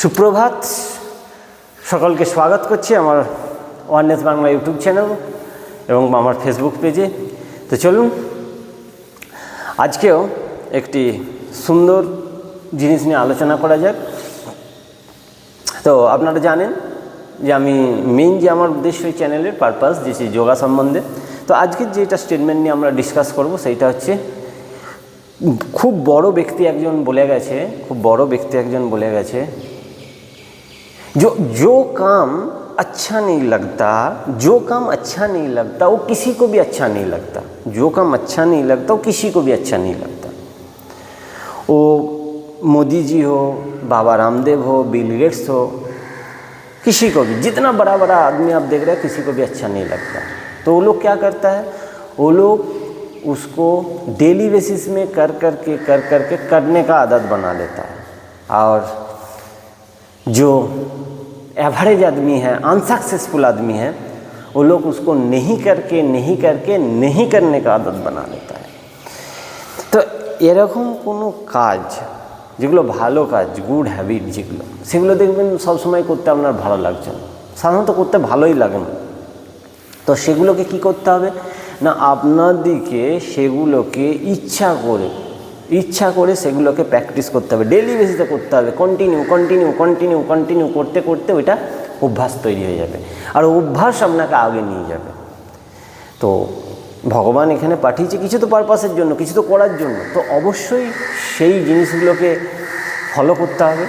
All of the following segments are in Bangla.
সুপ্রভাত। সকলকে স্বাগত করছি আমার ওয়ারনেস বাংলা ইউটিউব চ্যানেল এবং আমার ফেসবুক পেজে। তো চলুন, আজকেও একটি সুন্দর জিনিস নিয়ে আলোচনা করা যাক। তো আপনারা জানেন যে আমি মেইন যে আমার উদ্দেশ্য এই চ্যানেলের পারপাস যে যোগা সম্বন্ধে। তো আজকের যেটা স্টেটমেন্ট নিয়ে আমরা ডিসকাস করব, সেইটা হচ্ছে খুব বড় ব্যক্তি একজন বলে গেছে খুব বড় ব্যক্তি একজন বলে গেছে जो जो काम अच्छा नहीं लगता जो काम अच्छा नहीं लगता वो किसी को भी अच्छा नहीं लगता जो काम अच्छा नहीं लगता वो किसी को भी अच्छा नहीं लगता वो मोदी जी हो बाबा रामदेव हो बिल गेट्स हो किसी को भी जितना बड़ा बड़ा आदमी आप देख रहे हैं किसी को भी अच्छा नहीं लगता तो वो लोग क्या करता है वो लोग उसको डेली बेसिस में कर कर के कर कर के करने का आदत बना लेता है और जो एवरेज आदमी है अनसक्सेसफुल आदमी है वो लोग उसको नहीं करके नहीं करके नहीं करने का आदत बना लेता है তো এরকম কোনো কাজ যেগুলো ভালো কাজ গুড হ্যাবিট যেগুলো সেগুলো দেখবেন সবসময় করতে আপনার ভালো লাগছে না সাধারণত করতে ভালোই লাগে না তো সেগুলোকে কি করতে হবে না আপনাদেরকে সেগুলোকে ইচ্ছা করে ইচ্ছা করে সেগুলোকে প্র্যাকটিস করতে হবে। ডেলি বেসিসে করতে হবে। কন্টিনিউ কন্টিনিউ কন্টিনিউ কন্টিনিউ করতে করতে ওইটা অভ্যাস তৈরি হয়ে যাবে। আর অভ্যাস আপনাকে আগে নিয়ে যাবে। তো ভগবান এখানে পাঠিয়েছে কিছু তো পারপাসের জন্য, কিছু তো করার জন্য। তো অবশ্যই সেই জিনিসগুলোকে ফলো করতে হবে।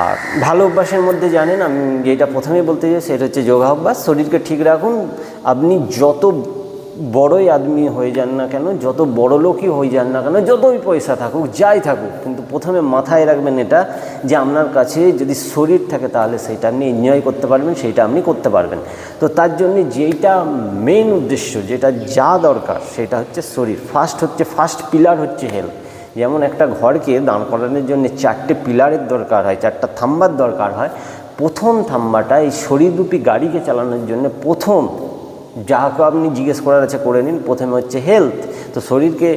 আর ভালো অভ্যাসের মধ্যে জানেন, আমি যেটা প্রথমেই বলতে চাই, সেটা হচ্ছে যোগা অভ্যাস শরীরকে ঠিক রাখুন। আপনি যত বড়ই আদমি হয়ে যান না কেন, যত বড় লোকই হয়ে যান না কেন, যতই পয়সা থাকুক, যাই থাকুক, কিন্তু প্রথমে মাথায় রাখবেন এটা যে আপনার কাছে যদি শরীর থাকে তাহলে সেইটা আপনি এনজয় করতে পারবেন সেইটা আপনি করতে পারবেন। তো তার জন্য যেইটা মেইন উদ্দেশ্য, যেটা যা দরকার, সেটা হচ্ছে শরীর। ফার্স্ট হচ্ছে ফার্স্ট পিলার হচ্ছে হেলথ যেমন একটা ঘরকে দাঁড় করানোর জন্য চারটে পিলারের দরকার হয়, চারটা থাম্বার দরকার হয়। প্রথম থাম্বাটা এই শরীররূপী গাড়িকে চালানোর জন্য প্রথম যাকে আপনি জিজ্ঞেস করার আছে করে নিন। প্রথমে হচ্ছে হেলথ তো শরীরকে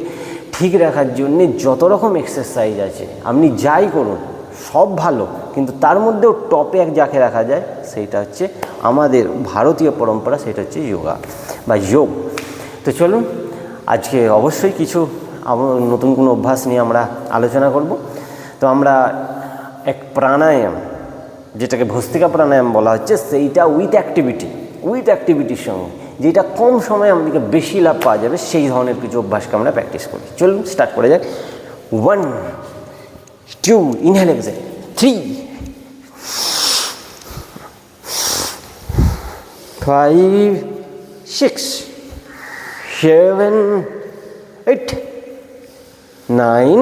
ঠিক রাখার জন্য যত রকম এক্সারসাইজ আছে, আপনি যাই করুন, সব ভালো। কিন্তু তার মধ্যেও টপে এক যাকে রাখা যায়, সেইটা হচ্ছে আমাদের ভারতীয় পরম্পরা, সেটা হচ্ছে যোগা বা যোগ তো চলুন, আজকে অবশ্যই কিছু নতুন কোনো অভ্যাস নিয়ে আমরা আলোচনা করব। তো আমরা এক প্রাণায়াম, যেটাকে ভস্তিকা প্রাণায়াম বলা হচ্ছে, সেইটা উইথ অ্যাক্টিভিটি উইথ অ্যাক্টিভিটির সঙ্গে। যেটা কম সময়ে আমাদেরকে বেশি লাভ পাওয়া যাবে, সেই ধরনের কিছু অভ্যাসকে আমরা প্র্যাকটিস করি। চলুন স্টার্ট করে যাক। One two inhale exhale three five six seven eight nine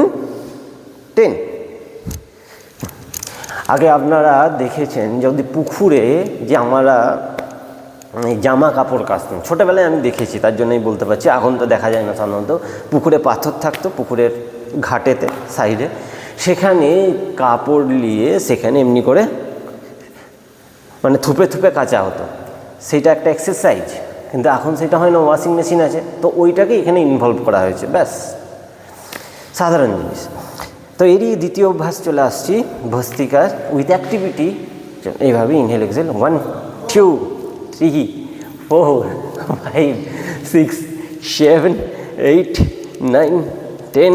ten আগে আপনারা দেখেছেন যদি পুকুরে যে আমরা জামা কাপড় কাচতাম। ছোটোবেলায় আমি দেখেছি, তার জন্যই বলতে পারছি, এখন তো দেখা যায় না সাধারণত। পুকুরে পাথর থাকতো, পুকুরের ঘাটেতে, সাইডে। সেখানে কাপড় নিয়ে সেখানে এমনি করে মানে থুপে থুপে কাচা হতো। সেটা একটা এক্সারসাইজ কিন্তু এখন সেটা হয় না ওয়াশিং মেশিন আছে। তো ওইটাকে এখানে ইনভলভ করা হয়েছে, ব্যাস। সাধারণ জিনিস। তো এরই দ্বিতীয় অভ্যাস চলে আসছি, ভস্তিকার উইথ অ্যাক্টিভিটি এইভাবে inhale exhale one two three four five six seven eight nine ten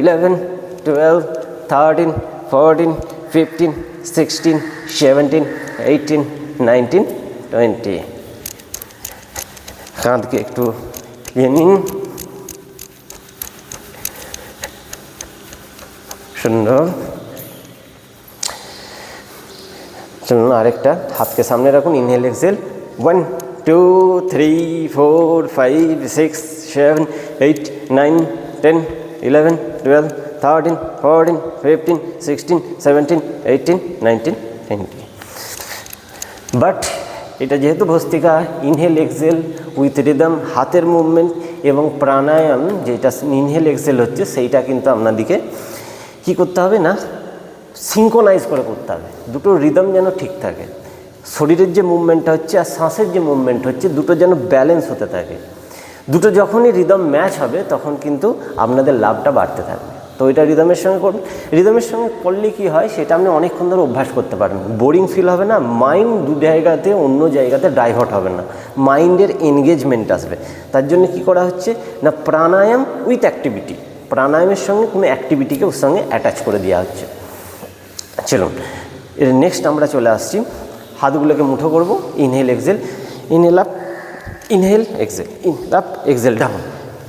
eleven twelve thirteen fourteen fifteen sixteen seventeen eighteen nineteen twenty কাঁধকে একটু ইয়ে নিন সুন্দর চলুন আরেকটা। হাতকে সামনে রাখুন inhale exhale one two three four five six seven eight nine ten eleven twelve thirteen fourteen fifteen sixteen seventeen eighteen nineteen twenty but এটা যেহেতু ভস্তিকা ইনহেল এক্সেল উইথ রিদম হাতের মুভমেন্ট এবং প্রাণায়াম, যেটা ইনহেল এক্সেল হচ্ছে, সেইটা কিন্তু আপনাদিকে কী করতে হবে না? সিঙ্কোনাইজ করে করতে হবে। দুটো রিদম যেন ঠিক থাকে। শরীরের যে মুভমেন্টটা হচ্ছে আর শ্বাসের যে মুভমেন্ট হচ্ছে, দুটো যেন ব্যালেন্স হতে থাকে। দুটো যখনই রিদম ম্যাচ হবে, তখন কিন্তু আপনাদের লাভটা বাড়তে থাকবে। তো এটা রিদমের সঙ্গে করুন রিদমের সঙ্গে করলে কী হয়, সেটা আপনি অনেকক্ষণ ধরে অভ্যাস করতে পারেন। বোরিং ফিল হবে না মাইন্ড দু জায়গাতে, অন্য জায়গাতে ডাইভার্ট হবে না। মাইন্ডের এনগেজমেন্ট আসবে। তার জন্য কি করা হচ্ছে না, প্রাণায়াম উইথ অ্যাক্টিভিটি প্রাণায়ামের সঙ্গে কোনো অ্যাক্টিভিটিকে ওর সঙ্গে অ্যাটাচ করে দেওয়া হচ্ছে। চলুন, এর নেক্সট আমরা চলে আসছি। হাতগুলোকে মুঠো করব। Inhale exhale inhale up inhale exhale in up exhale down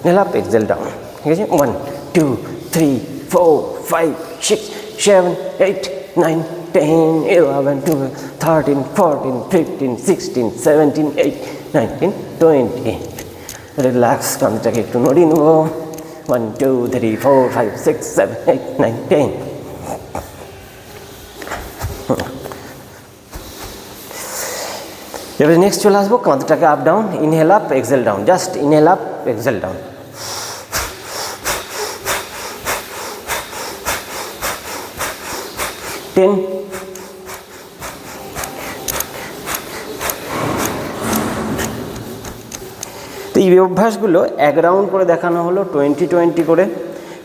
inhale up exhale down ঠিক আছে? One two three four five six seven eight nine ten eleven twelve thirteen fourteen fifteen sixteen seventeen eight nineteen twenty relax কাঁধটাকে একটু নড়িয়ে নেব। One two three four five six seven eight nine ten এবারে নেক্সট চলে আসব, কাঁধটাকে up down inhale up exhale down just inhale up exhale down ten তো এই অভ্যাসগুলো এক রাউন্ড করে দেখানো হলো টোয়েন্টি টোয়েন্টি করে।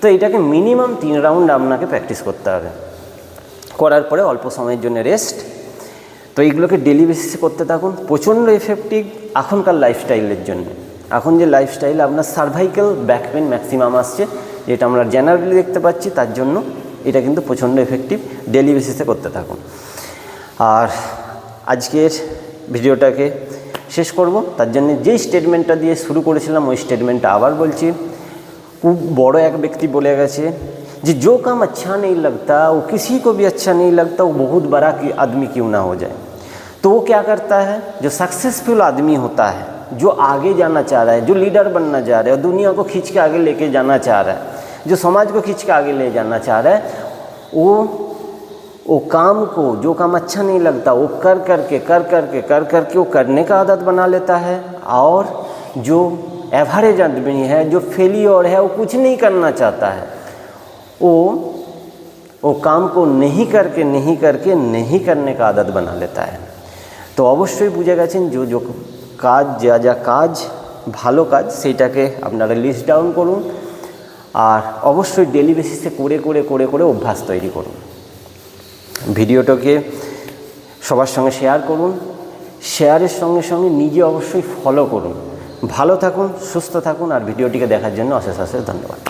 তো এটাকে মিনিমাম তিন রাউন্ড আপনাকে প্র্যাকটিস করতে হবে। করার পরে অল্প সময়ের জন্য রেস্ট তো এইগুলোকে ডেলি বেসিসে করতে থাকুন প্রচণ্ড এফেক্টিভ এখনকার লাইফস্টাইলের জন্য এখন যে লাইফস্টাইল আপনার সার্ভাইকেল ব্যাক পেন ম্যাক্সিমাম আসছে যেটা আমরা জেনারেলি দেখতে পাচ্ছি তার জন্য এটা কিন্তু প্রচণ্ড এফেক্টিভ ডেলি বেসিসে করতে থাকুন আর আজকের ভিডিওটাকে শেষ করব তার জন্য যেই স্টেটমেন্টটা দিয়ে শুরু করেছিলাম ওই স্টেটমেন্টটা আবার বলছি খুব বড় এক ব্যক্তি বলে গেছে যে जो काम अच्छा नहीं लगता वो किसी को भी अच्छा नहीं लगता वो बहुत बड़ा की आदमी क्यों ना हो जाए तो वो क्या करता है? जो सक्सेसफुल आदमी होता है, जो आगे जाना चाह रहा है, जो लीडर बनना चाह रहा है दुनिया को खींच के आगे लेके जाना चाह रहा है, जो समाज को खींच के आगे ले जाना चाह रहा है, वो वो काम को, जो काम अच्छा नहीं लगता, वो कर कर करके कर करके कर करके वो करने का आदत बना लेता है, और जो एवरेज आदमी है, जो फेलियर है, वो कुछ नहीं करना चाहता है। वो वो काम को नहीं करके नहीं करके, नहीं करने का आदत बना लेता है। তো অবশ্যই বুঝে গেছেন যে কাজ, যা যা কাজ, ভালো কাজ সেইটাকে আপনারা লিস্ট ডাউন করুন আর অবশ্যই ডেলি বেসিসে করে করে করে করে অভ্যাস তৈরি করুন। ভিডিওটাকে সবার সঙ্গে শেয়ার করুন শেয়ারের সঙ্গে সঙ্গে নিজে অবশ্যই ফলো করুন। ভালো থাকুন, সুস্থ থাকুন আর ভিডিওটিকে দেখার জন্য অশেষ অশেষ ধন্যবাদ।